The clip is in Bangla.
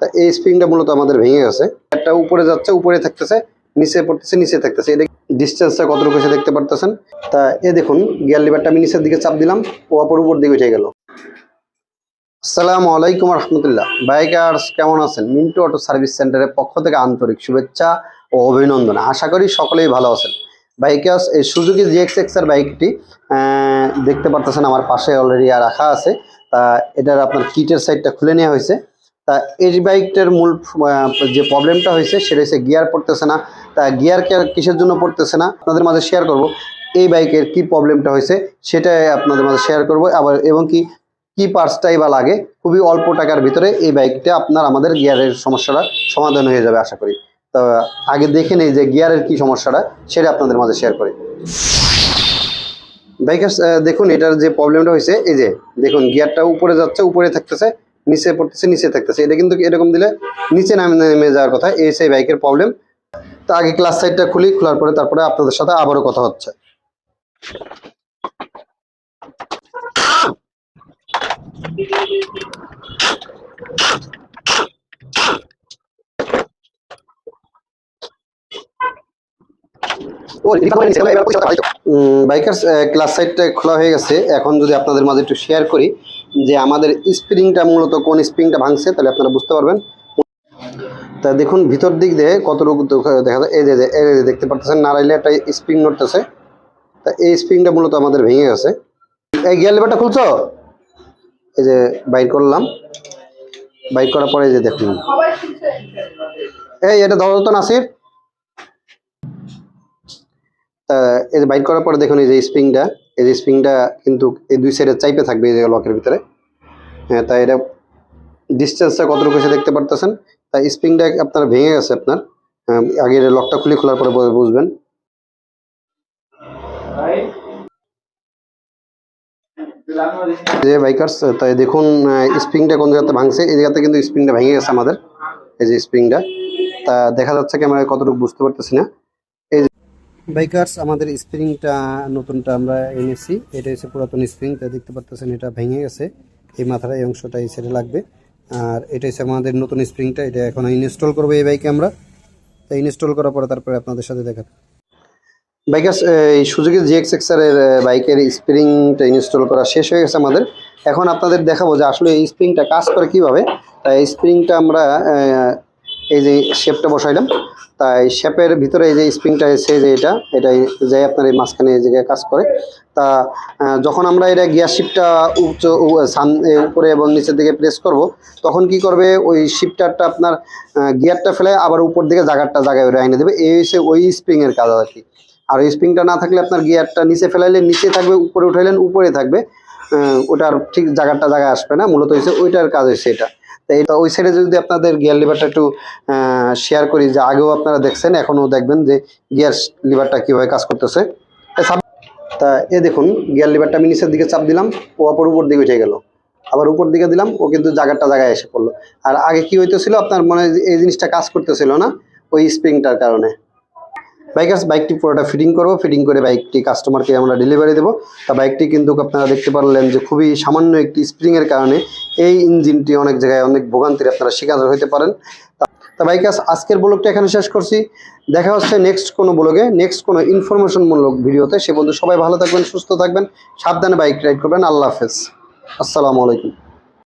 তা এই স্প্রিংটা মূলত আমাদের ভেঙে গেছে। একটা উপরে যাচ্ছে, উপরে থাকতেছে, নিচে পড়তেছে, নিচে থাকতেছে। এটা ডিস্টেন্সটা কতটুকু এসে দেখতে পারতেছেন? তা এ দেখুন গিয়ার লিভারটা আমি নিচের দিকে চাপ দিলাম, ও অপর উপর দিকে উঠে গেল। আসসালামু আলাইকুম রহমতুল্লাহ। বাইকার্স, কেমন আছেন? মিন্টু অটো সার্ভিস সেন্টারের পক্ষ থেকে আন্তরিক শুভেচ্ছা ও অভিনন্দন। আশা করি সকলেই ভালো আছেন। বাইকার্স, এই সুজুকি জিএক্স এক্সের বাইকটি দেখতে পারতেছেন আমার পাশে অলরেডি রাখা আছে। তা এটার আপনার কিটের সাইডটা খুলে নেওয়া হয়েছে। তা এই বাইকটার মূল যে প্রবলেমটা হয়েছে সেটা হচ্ছে গিয়ার পড়তেছে না। তা গিয়ার কিসের জন্য পড়তেছে না? আপনাদের মাঝে শেয়ার করব। এই বাইকের কি প্রবলেমটা হয়েছে সেটাই আপনাদের মাঝে শেয়ার করব। আবার এবং কি কি পার্টসটাই বা লাগে, খুবই অল্প টাকার ভিতরে এই বাইকটা আপনার আমাদের গিয়ারের সমস্যাটা সমাধান হয়ে যাবে আশা করি। তো আগে দেখে নেই যে গিয়ারের কি সমস্যাটা, সেটা আপনাদের মাঝে শেয়ার করি। বাইকার দেখুন, এটার যে প্রবলেমটা হয়েছে, এই যে, দেখুন গিয়ারটা উপরে যাচ্ছে, উপরে থাকতেছে। নিচে পড়তেছে নিচে থাকতেছে। এটা কিন্তু এরকম দিলে নিচে নামে নেমে যাওয়ার কথা এই সেই বাইকের প্রবলেম তো আগে ক্লাস সাইডটা খুলি খোলার পরে তারপরে আপনাদের সাথে আবারও কথা হচ্ছে। বাইকার ক্লাস সাইডটা খোলা হয়ে গেছে। এখন যদি আপনাদের মাঝে একটু শেয়ার করি যে আমাদের স্প্রিংটা মূলত কোন স্প্রিংটা ভাঙছে, তাহলে আপনারা বুঝতে পারবেন। তা দেখুন, ভিতর দিক দিয়ে কতটুকু দেখা- যায় এই যে এই যে দেখতে পাচ্ছেন নারাইলে একটা স্প্রিং নড়তেছে। তা এই স্প্রিংটা মূলত আমাদের ভেঙে গেছে। এই গিয়ার লিভারটা খুলছো? এই যে বাইর করলাম। বাইর করার পরে যে দেখুন। এই, এটা ধরো তো নাসির। তা এই যে বাইট করার পরে দেখুন, এই যে স্প্রিংটা। এই যে স্প্রিংটা কিন্তু এই দুই সাইডে চাইপে থাকবে এই যে লকের ভিতরে। হ্যাঁ তাই এটা ডিস্টেন্সটা কতটুকু এসে দেখতে পারতেছেন? তাই স্প্রিংটা আপনার ভেঙে গেছে আপনার। হ্যাঁ, আগে এর লকটা খুলে খোলার পরে বুঝবেন। যে বাইকার্স তাই দেখুন স্প্রিংটা কোন জায়গাতে ভাঙছে? এই জায়গাতে কিন্তু স্প্রিংটা ভেঙে গেছে আমাদের। এই যে স্প্রিংটা তা দেখা যাচ্ছে ক্যামেরায় কতটুকু বুঝতে পারতেছি না। বাইকার্স, আমাদের স্প্রিংটা, নতুনটা আমরা এনেছি। এটা হচ্ছে পুরাতন স্প্রিং তা দেখতে পারতেছেন এটা ভেঙে গেছে। এই মাথার এই অংশটা এই সাইডে লাগবে। আর এটা হচ্ছে আমাদের নতুন স্প্রিংটা, এটা এখন ইনস্টল করব এই বাইকে আমরা। তা ইনস্টল করার পরে তারপরে আপনাদের সাথে দেখা বাইকার্স, এই সুজুকি জিএক্স এক্সার এর বাইকের স্প্রিংটা ইনস্টল করা শেষ হয়ে গেছে আমাদের। এখন আপনাদের দেখাবো যে আসলে এই স্প্রিংটা কাজ করে কীভাবে। তাই স্প্রিংটা আমরা এই যে শেপটা বসাইলাম, তাই শেপের ভিতরে এই যে স্প্রিংটা এসে যে এটা, এটাই যাই আপনার এই মাঝখানে এই জায়গায় কাজ করে। তা যখন আমরা এটা গিয়ার শিপটা উচ্চ সান উপরে এবং নিচের দিকে প্রেস করব, তখন কি করবে? ওই শিপটারটা আপনার গিয়ারটা ফেলে আবার উপর দিকে জায়গাটা জায়গায় ওটা এনে দেবে। এই হচ্ছে ওই স্প্রিংয়ের কাজ আর কি আর ওই স্প্রিংটা না থাকলে আপনার গিয়ারটা নিচে ফেলাইলে নিচে থাকবে, উপরে উঠাইলেন, উপরে থাকবে ওটার ঠিক জায়গাটা জায়গায় আসবে না। মূলত হচ্ছে ওইটার কাজ হচ্ছে এটা। এটা ওই সাইডে যদি আপনাদের গিয়ার লিভারটা একটু শেয়ার করি, যে আগেও আপনারা দেখছেন, এখনও দেখবেন যে গিয়ার লিভারটা কীভাবে কাজ করতেছে। তা এ দেখুন গিয়ার লিভারটা আমি নিচের দিকে চাপ দিলাম, ও অপর উপর দিকে উঠে গেল। আবার উপর দিকে দিলাম, ও কিন্তু জায়গাটা জায়গায় এসে পড়ল। আর আগে কি হইতেছিল, আপনার মনে এই জিনিসটা কাজ করতেছিল না? ওই স্প্রিংটার কারণে। বাইকার্স বাইকটি পুরোটা ফিটিং করব ফিটিং করে বাইকটি কাস্টমারকে আমরা ডেলিভারি দেবো। তা বাইকটি কিন্তু আপনারা দেখতে পারলেন যে খুবই সামান্য একটি স্প্রিংয়ের কারণে এই ইঞ্জিনটি অনেক জায়গায় অনেক ভোগান্তির আপনারা শিকার হতে পারেন। তা- বাইকার্স আজকের ব্লগটা এখানে শেষ করছি। দেখা হচ্ছে নেক্সট কোনো ব্লগে নেক্সট কোনো ইনফরমেশনমূলক ভিডিওতে সে বন্ধু সবাই ভালো থাকবেন, সুস্থ থাকবেন, সাবধানে বাইক রাইড করবেন। আল্লাহ হাফেজ। আসসালামু আলাইকুম।